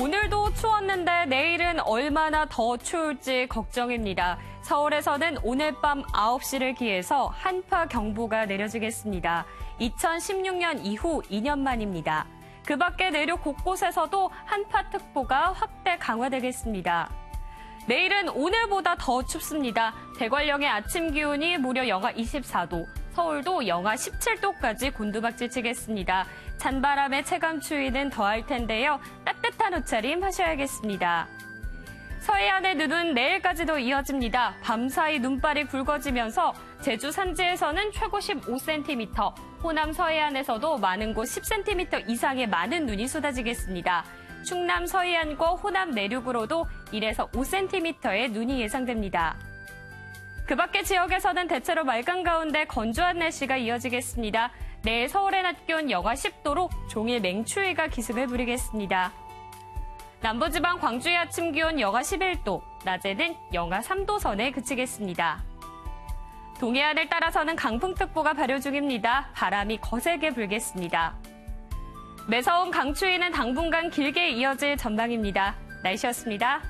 오늘도 추웠는데 내일은 얼마나 더 추울지 걱정입니다. 서울에서는 오늘 밤 9시를 기해서 한파 경보가 내려지겠습니다. 2016년 이후 2년 만입니다. 그 밖에 내륙 곳곳에서도 한파특보가 확대 강화되겠습니다. 내일은 오늘보다 더 춥습니다. 대관령의 아침 기온이 무려 영하 24도, 서울도 영하 17도까지 곤두박질 치겠습니다. 찬바람의 체감 추위는 더할 텐데요. 따 뜻한 옷차림 하셔야겠습니다. 서해안의 눈은 내일까지도 이어집니다. 밤사이 눈발이 굵어지면서 제주 산지에서는 최고 15cm, 호남 서해안에서도 많은 곳 10cm 이상의 많은 눈이 쏟아지겠습니다. 충남 서해안과 호남 내륙으로도 1에서 5cm의 눈이 예상됩니다. 그 밖의 지역에서는 대체로 맑은 가운데 건조한 날씨가 이어지겠습니다. 내일 서울의 낮 기온 영하 10도로 종일 맹추위가 기승을 부리겠습니다. 남부지방 광주의 아침 기온 영하 11도, 낮에는 영하 3도 선에 그치겠습니다. 동해안을 따라서는 강풍특보가 발효 중입니다. 바람이 거세게 불겠습니다. 매서운 강추위는 당분간 길게 이어질 전망입니다. 날씨였습니다.